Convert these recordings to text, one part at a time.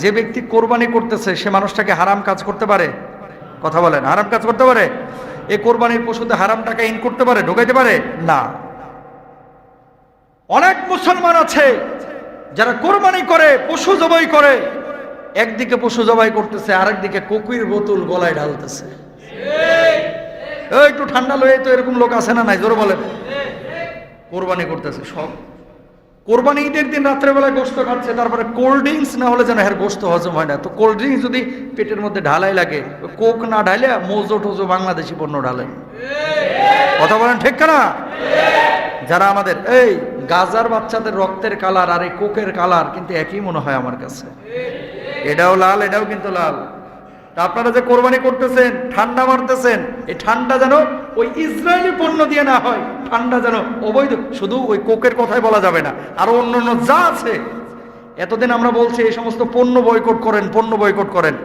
যে ব্যক্তি কোরবানি করতেছে, সে মানুষটাকে হারাম কাজ করতে পারে? কথা বলেন, হারাম কাজ করতে পারে? এই কোরবানির পশুতে হারাম টাকা ইন করতে পারে, ঢোকাইতে পারে? না। অনেক মুসলমান আছে যারা কোরবানি করে, পশু জবাই করে। একদিকে পশু জবাই করতেছে, আরেকদিকে কোকুইর বোতল গলায় ঢালতেছে। একটু ঠান্ডা লয়ে তো এরকম লোক আছে না নাই? জোরে বলেন। কোরবানি করতেছে, সব। কোরবানি ঈদের দিন রাত্রেবেলায় গোস্ত খাচ্ছে, তারপরে কোল্ড ড্রিঙ্কস না হলে যেন হ্যার গোস্ত হজম হয় না। তো কোল্ড ড্রিঙ্কস যদি পেটের মধ্যে ঢালাই লাগে কোক না ঢালে মোজো টোজো বাংলাদেশি পণ্য ঢালেন। কথা বলেন ঠিক না যারা আমাদের, এই গাজার বাচ্চাদের রক্তের কালার আর এই কোকের কালার কিন্তু একই মনে হয় আমার কাছে। এটাও লাল, এটাও কিন্তু লাল। আপনারা যে কোরবানি করতেছেন, ঠান্ডা মারতেছেন, এই ঠান্ডা যেন ওই ইসরায়েলি পণ্য দিয়ে না হয়, ঠান্ডা যেন অবৈধ, শুধু ওই কোকের কথাই বলা যাবে না, আরও অন্য অন্য যা আছে। এতদিন আমরা বলছি, এই সমস্ত পণ্য বয়কট করেন, পণ্য বয়কট করেন।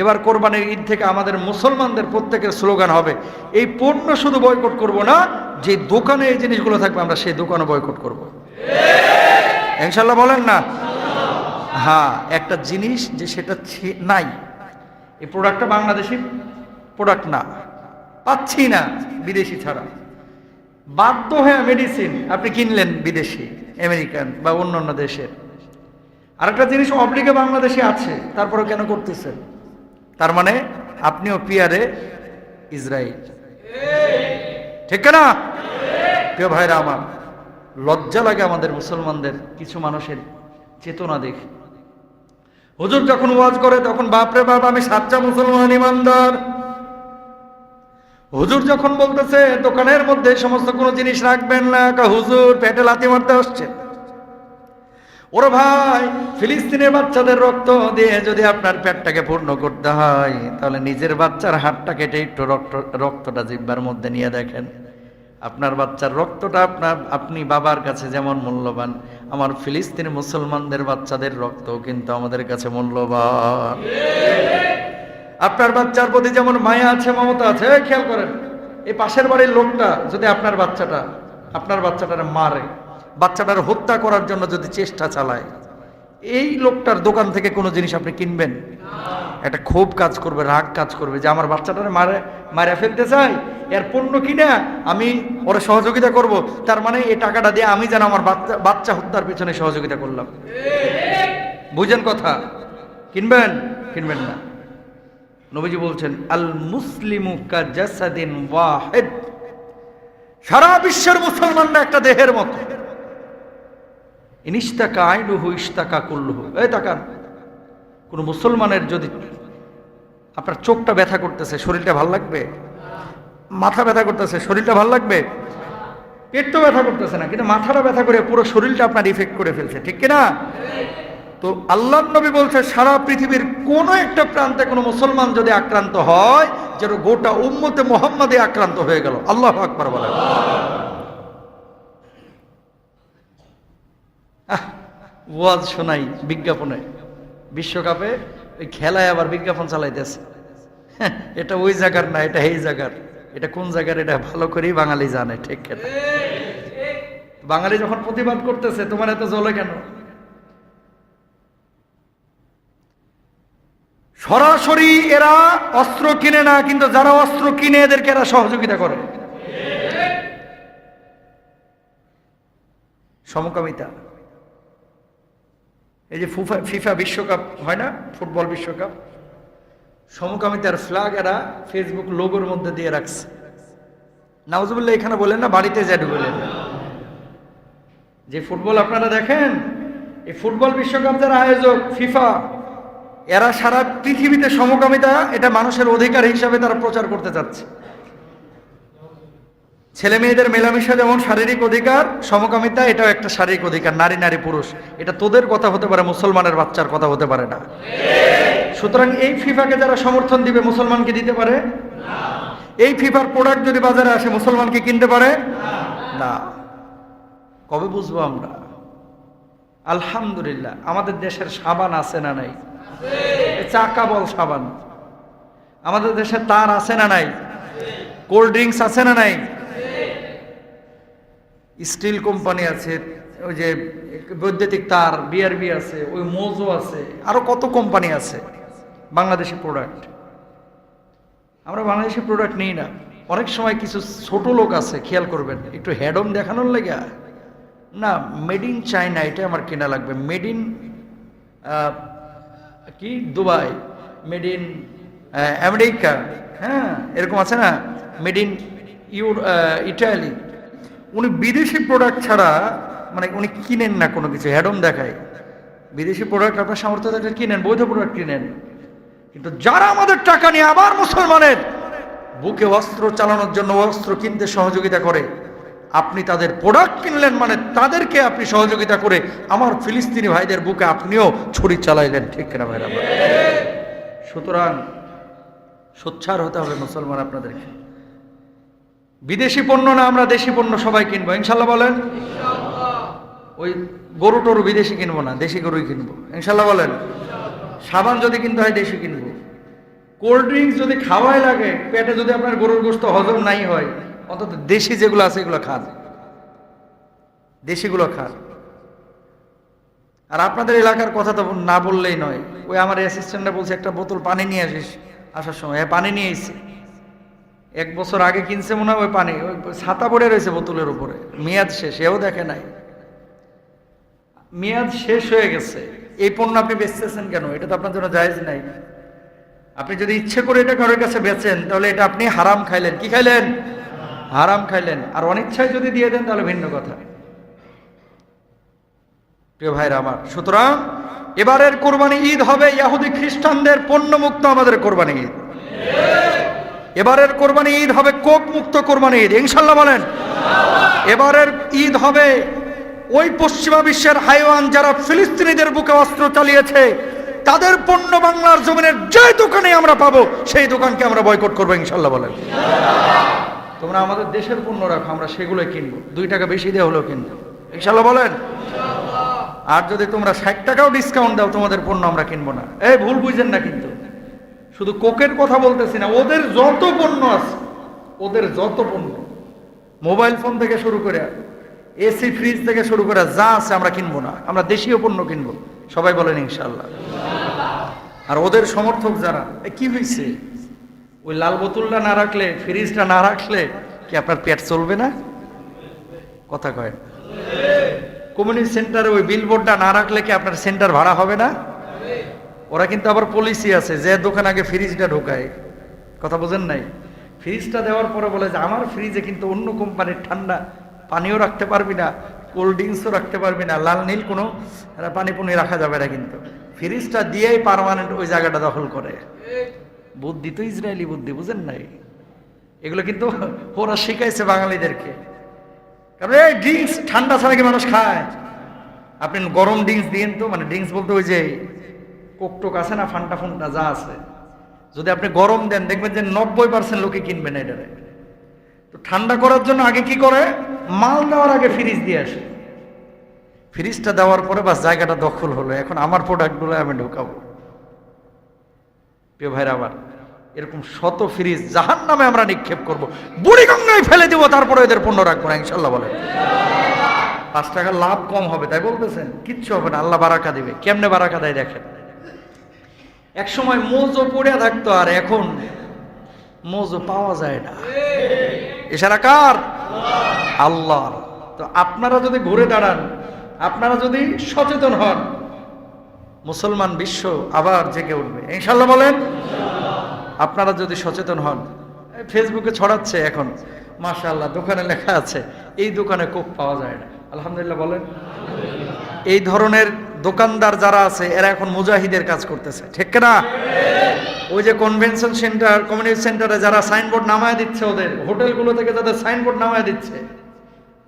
এবার কোরবানির ঈদ থেকে আমাদের মুসলমানদের প্রত্যেকের স্লোগান হবে, এই পণ্য শুধু বয়কট করব না, যে দোকানে এই জিনিসগুলো থাকবে, আমরা সেই দোকানে বয়কট করব। ইনশাল্লাহ বলেন না? হ্যাঁ একটা জিনিস যে সেটা নাই এই প্রোডাক্টটা বাংলাদেশি প্রোডাক্ট না। পাচ্ছি না বিদেশি ছাড়া। বাধ্য হয়ে মেডিসিন আপনি কিনলেন বিদেশি আমেরিকান বা অন্য অন্য দেশের। আরেকটা জিনিস অবলিগে বাংলাদেশে আছে তারপরে কেন করতেছেন? তার মানে আপনিও পিয়ারে ইসরায়েল। ঠিক না প্রিয় ভাইরা আমার, লজ্জা লাগে আমাদের মুসলমানদের, কিছু মানুষের চেতনা দেখে। হুজুর যখন ওয়াজ করে, তখন বাপরে বাপ, আমি সাচ্চা মুসলমান ইমানদার। হুজুর যখন বলতেছে, দোকানের মধ্যে সমস্ত কোনো জিনিস রাখবেন না, কা হুজুর পেটে লাথি মারতে আসছে। ওরে ভাই, ফিলিস্তিনের বাচ্চাদের রক্ত দিয়ে যদি আপনার পেটটাকে পূর্ণ করতে হয়, তাহলে নিজের বাচ্চার হাতটা কেটে একটু রক্ত রক্তটা জিব্বার মধ্যে নিয়ে দেখেন। আপনার বাচ্চার রক্তটা আপনার, আপনি বাবার কাছে যেমন মূল্যবান, আমার ফিলিস্তিনি মুসলমানদের বাচ্চাদের রক্ত কিন্তু আমাদের কাছে মূল্যবান। আপনার বাচ্চার প্রতি যেমন মায়া আছে, মমতা আছে খেয়াল করেন, এই পাশের বাড়ির লোকটা যদি আপনার বাচ্চাটা, আপনার বাচ্চাটার মারে, বাচ্চাটার হত্যা করার জন্য যদি চেষ্টা চালায় এই লোকটার দোকান থেকে কোনো জিনিস আপনি কিনবেন? একটা ক্ষোভ কাজ করবে, রাগ কাজ করবে যে আমার বাচ্চাটারে মারে মারা ফেলতে চাই, এর পণ্য কিনা আমি ওরা সহযোগিতা করব। তার মানে এই টাকাটা দিয়ে আমি যেন আমার বাচ্চা বাচ্চা হত্যার পেছনে সহযোগিতা করলাম। বুঝেন কথা? কিনবেন? কিনবেন না। নবীজি বলছেন, আল মুসলিমু কা জাসাদিন ওয়াহিদ। সারা বিশ্বের মুসলমানরা একটা দেহের মতো। ইনিস্তাকা আইনুহু ইস্তাকা কুল্লুহু। এই তাকান, কোন মুসলমানের যদি আপনার চোখটা ব্যথা করতেছে, শরীরটা ভালো লাগবে? মাথা ব্যথা করতেছে, শরীরটা ভালো লাগবে? পেট তো ব্যথা করতেছে না, কিন্তু মাথাটা ব্যথা করে পুরো শরীরটা আপনার ইফেক্ট করে ফেলছে, ঠিক কিনা? তো আল্লাহ নবী বলছে, সারা পৃথিবীর কোন একটা প্রান্তে কোনো মুসলমান যদি আক্রান্ত হয়, যেন গোটা উম্মতে মোহাম্মদে আক্রান্ত হয়ে গেল। আল্লাহ আকবার বলে আহ, ওয়াজ শোনাই বিজ্ঞাপনে। বিশ্বকাপে ওই খেলায় আবার বিজ্ঞাপন চালাইতেছে। এটা ওই জায়গার না, এটা এই জায়গার। এটা কোন জায়গার, এটা ভালো করেই বাঙালি জানে, ঠিক বাঙালি যখন প্রতিবাদ করতেছে, তোমার এত জ্বলে কেন? সরাসরি এরা অস্ত্র কিনে না, কিন্তু যারা অস্ত্র কিনে, এদেরকে এরা সহযোগিতা করে। সমকামিতা। এই যে ফুফা ফিফা বিশ্বকাপ, হয় না? ফুটবল বিশ্বকাপ। সমকামিতার ফ্ল্যাগ এরা ফেসবুক লোগোর মধ্যে দিয়ে রাখছে। নাউজুবুল্লাহ এখানে বলেন না, বাড়িতে যাডু বলেন। যে ফুটবল আপনারা দেখেন, এই ফুটবল বিশ্বকাপ যারা আয়োজক ফিফা এরা সারা পৃথিবীতে সমকামিতা, এটা মানুষের অধিকার হিসাবে তারা প্রচার করতে চাচ্ছে। ছেলে মেয়েদের মেলামেশা যেমন শারীরিক অধিকার, সমকামিতা, এটাও একটা শারীরিক অধিকার, নারী নারী, পুরুষ। এটা তোদের কথা হতে পারে, মুসলমানের বাচ্চার কথা হতে পারে না। সুতরাং এই ফিফাকে যারা সমর্থন দিবে মুসলমানকে দিতে পারে? এই ফিফার প্রোডাক্ট যদি বাজারে আসে মুসলমানকে কিনতে পারে? না। কবে বুঝব আমরা? আলহামদুলিল্লাহ, আমাদের দেশের সাবান আছে না নাই? চাকা বল সাবান। আমাদের দেশে তার আছে না নাই? কোল্ড ড্রিঙ্কস আছে না নাই? স্টিল কোম্পানি আছে, ওই যে বৈদ্যুতিক তার বিআরবি আছে, ওই মোজো আছে, আরও কত কোম্পানি আছে, বাংলাদেশি প্রোডাক্ট আমরা বাংলাদেশি প্রোডাক্ট নিই না। অনেক সময় কিছু ছোট লোক আছে, খেয়াল করবেন, একটু হেডম দেখানোর লেগে। না মেড ইন চায়না এটা আমার কেনা লাগবে। মেড ইন কি? দুবাই। Made in America. হ্যাঁ এরকম আছে না? মেড ইন ইউর ইটালি উনি বিদেশি প্রোডাক্ট ছাড়া মানে উনি কিনেন না কোনো কিছু হ্যাডম দেখায়। বিদেশি প্রোডাক্ট আপনার সামর্থ্য থাকলে কিনেন, বৈধ প্রোডাক্ট কিনেন। কিন্তু যারা আমাদের টাকা নিয়ে আবার মুসলমানের বুকে অস্ত্র চালানোর জন্য অস্ত্র কিনতে সহযোগিতা করে, আপনি তাদের প্রোডাক্ট কিনলেন মানে তাদেরকে আপনি সহযোগিতা করে আমার ফিলিস্তিনি ভাইদের বুকে আপনিও ছুরি চালাইলেন, ঠিক কিনা ভাইরা? সুতরাং সোচ্চার হতে হবে মুসলমান আপনাদেরকে। বিদেশি পণ্য না আমরা দেশি পণ্য সবাই কিনবো। ইনশাল্লাহ বলেন? ওই গরু টরু বিদেশি কিনবো না দেশি গরুই কিনবো। ইনশাল্লাহ বলেন? সাবান যদি কিনতে হয় দেশি কিনবো। কোল্ড ড্রিঙ্কস যদি খাওয়াই লাগে পেটে যদি আপনার গরুর গোস্ত হজম নাই হয় অন্তত দেশি যেগুলো আছে এগুলো খান। দেশিগুলো খান। আর আপনাদের এলাকার কথা তো না বললেই নয়। ওই আমার অ্যাসিস্ট্যান্টরা বলছে একটা বোতল পানি নিয়ে আসিস আসার সময়। হ্যাঁ পানি নিয়ে এসেছি। এক বছর আগে কিনছে মনে হয় পানি, ওই ছাতা পড়ে রয়েছে বোতলের উপরে। মেয়াদ শেষ, এও দেখে নাই। মেয়াদ শেষ হয়ে গেছে। এই পণ্য আপনি বেচতেছেন কেন? এটা তো আপনার জন্য জায়েজ নাই। আপনি যদি ইচ্ছে করে এটা কারোর কাছে বেচেন, তাহলে এটা আপনি হারাম খাইলেন। কি খাইলেন? হারাম খাইলেন। আর অনিচ্ছায় যদি দিয়ে দেন, তাহলে ভিন্ন কথা। প্রিয় ভাইরা আমার, সুতরাং এবারের কোরবানি ঈদ হবে। ইয়াহুদি খ্রিস্টানদের পণ্য মুক্ত আমাদের কোরবানি ঈদ। এবারের কোরবানি ঈদ হবে কোক মুক্ত কোরবানি ঈদ ইনশাল্লাহ বলেন। এবারের ঈদ হবে ওই পশ্চিমা বিশ্বের হাইওয়ান যারা ফিলিস্তিনিদের বুকে অস্ত্র চালিয়েছে, তাদের পণ্য বাংলার জমিনের যে দোকানে আমরা পাবো, সেই দোকানকে আমরা বয়কট করব ইনশাল্লাহ বলেন। তোমরা আমাদের দেশের পণ্য রাখো, আমরা সেগুলোই কিনবো। দুই টাকা বেশি দিয়ে হলেও কিনবো। ইনশাল্লাহ বলেন। আর যদি তোমরা ষাট টাকাও ডিসকাউন্ট দাও, তোমাদের পণ্য আমরা কিনবো না। এই ভুল বুঝেন না কিন্তু। শুধু কোকের কথা বলতেছি না, ওদের যত পণ্য আছে, ওদের যত পণ্য। মোবাইল ফোন থেকে শুরু করে, এসি, ফ্রিজ থেকে শুরু করে যা আছে আমরা কিনবো না, আমরা দেশীয় পণ্য কিনবো, সবাই বলেন ইনশাল্লাহ আর ওদের সমর্থক যারা কি হয়েছে ওই লাল বোতলটা না রাখলে, ফ্রিজটা না রাখলে কি আপনার পেট চলবে না? কথা কয় কমিউনিটি সেন্টারে ওই বিলবোর্ডটা না রাখলে কি আপনার সেন্টার ভাড়া হবে না? ওরা কিন্তু আবার পলিসি আছে, যে দোকান আগে ফ্রিজটা ঢোকায়। কথা বোঝেন নাই? ফ্রিজটা দেওয়ার পরে বলে যে, আমার ফ্রিজে কিন্তু অন্য কোম্পানির ঠান্ডা পানিও রাখতে পারবি না কোল্ড ড্রিঙ্কসও রাখতে পারবি না, লাল নীল কোনো পানি পুনি রাখা যাবে না কিন্তু। ফ্রিজটা দিয়েই পারমানেন্ট ওই জায়গাটা দখল করে। বুদ্ধি তো ইসরায়েলি বুদ্ধি, বুঝেন নাই? এগুলো কিন্তু ওরা শিখাইছে বাঙালিদেরকে। কারণ, এই ড্রিঙ্কস ঠান্ডা ছাড়া কি মানুষ খায়? আপনি গরম ড্রিঙ্কস দিন তো মানে ড্রিঙ্কস বলতে ওই যে কোকটোক আছে না, ফান্টা ফুন্টা যা আছে। যদি আপনি গরম দেন, দেখবেন যে নব্বই পার্সেন্ট লোকে কিনবে না এটারে। তো ঠান্ডা করার জন্য আগে কি করে? মাল দেওয়ার আগে ফ্রিজ দিয়ে আসে। ফ্রিজটা দেওয়ার পরে বাস জায়গাটা দখল হলো। এখন আমার প্রোডাক্টগুলো আমি ঢুকাবো। প্রিয় ভাইরা আবার এরকম শত ফ্রিজ জাহান নামে আমরা নিক্ষেপ করব। বুড়ি গঙ্গায় ফেলে দিব, তারপরে এদের পণ্য রাখব না ইনশাল্লাহ বলে পাঁচ টাকা লাভ কম হবে, তাই বলতেছেন? কিচ্ছু হবে না, আল্লাহ বারাকা দিবে। কেমনে বারাকা দেয় দেখেন? এক সময় মোজো পড়ে থাকতো আর এখন মোজো পাওয়া যায় না। এছাড়া কার? আল্লাহ তো আপনারা যদি ঘুরে দাঁড়ান, আপনারা যদি সচেতন হন, মুসলমান বিশ্ব আবার জেগে উঠবে। ইনশাল্লাহ বলেন? আপনারা যদি সচেতন হন, ফেসবুকে ছড়াচ্ছে এখন, মাশাআল্লাহ, দোকানে লেখা আছে, এই দোকানে কোক পাওয়া যায় না। আলহামদুলিল্লাহ বলেন? এই ধরনের দোকানদার যারা আছে, এরা এখন মুজাহিদের কাজ করতেছে। ঠিক না ওই যে কনভেনশন সেন্টার কমিউনিটি সেন্টারে যারা সাইনবোর্ড নামায় দিচ্ছে ওদের, হোটেলগুলো থেকে যাদের সাইনবোর্ড নামায় দিচ্ছে।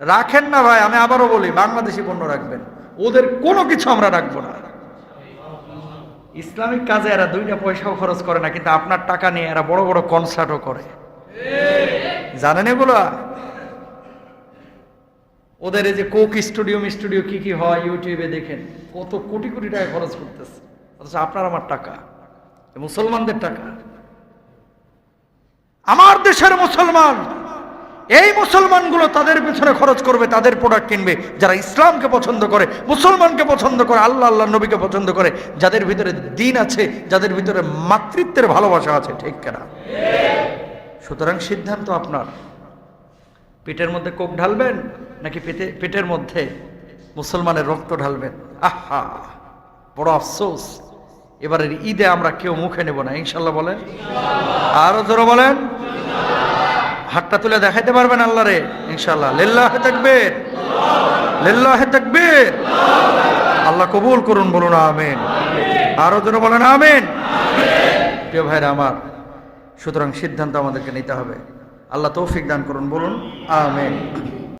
রাখেন না ভাই, আমি আবারও বলি, বাংলাদেশি পণ্য রাখবেন। ওদের কোনো কিছু আমরা রাখব না। ইসলামিক কাজে এরা দুইটা পয়সাও খরচ করে না, কিন্তু আপনার টাকা নিয়ে এরা বড় বড় কনসার্টও করে। জানেন এগুলা? ওদের এই যে কোক স্টুডিও স্টুডিও কি কি হয় ইউটিউবে দেখেন, কত কোটি কোটি টাকা খরচ করতেছে। অথচ আপনার আমার টাকা মুসলমানদের টাকা। আমার দেশের মুসলমান, এই মুসলমানগুলো তাদের পিছনে খরচ করবে, তাদের প্রোডাক্ট কিনবে। যারা ইসলামকে পছন্দ করে, মুসলমানকে পছন্দ করে, আল্লাহ আল্লাহ নবীকে পছন্দ করে, যাদের ভিতরে দিন আছে, যাদের ভিতরে মাতৃত্বের ভালোবাসা আছে, ঠিক কেনা? সুতরাং সিদ্ধান্ত আপনার। পেটের মধ্যে কোক ঢালবেন নাকি পেটে, পেটের মধ্যে মুসলমানের রক্ত ঢালবেন? আহা, বড় আফসোস। এবারের ঈদে আমরা কেউ মুখে নেব না, ইনশাল্লাহ বলেন। আরও ধরো বলেন। হাতটা তুলে দেখাইতে পারবেন আল্লাহ রে, ইনশাল্লাহ। লিল্লাহে তাকবীর। লিল্লাহে তাকবীর। আল্লাহ কবুল করুন, বলুন আমেন। আরও জোরে বলেন আমিন। প্রিয় ভাইরা আমার, সুতরাং সিদ্ধান্ত আমাদেরকে নিতে হবে। আল্লাহ তৌফিক দান করুন বলুন আমিন।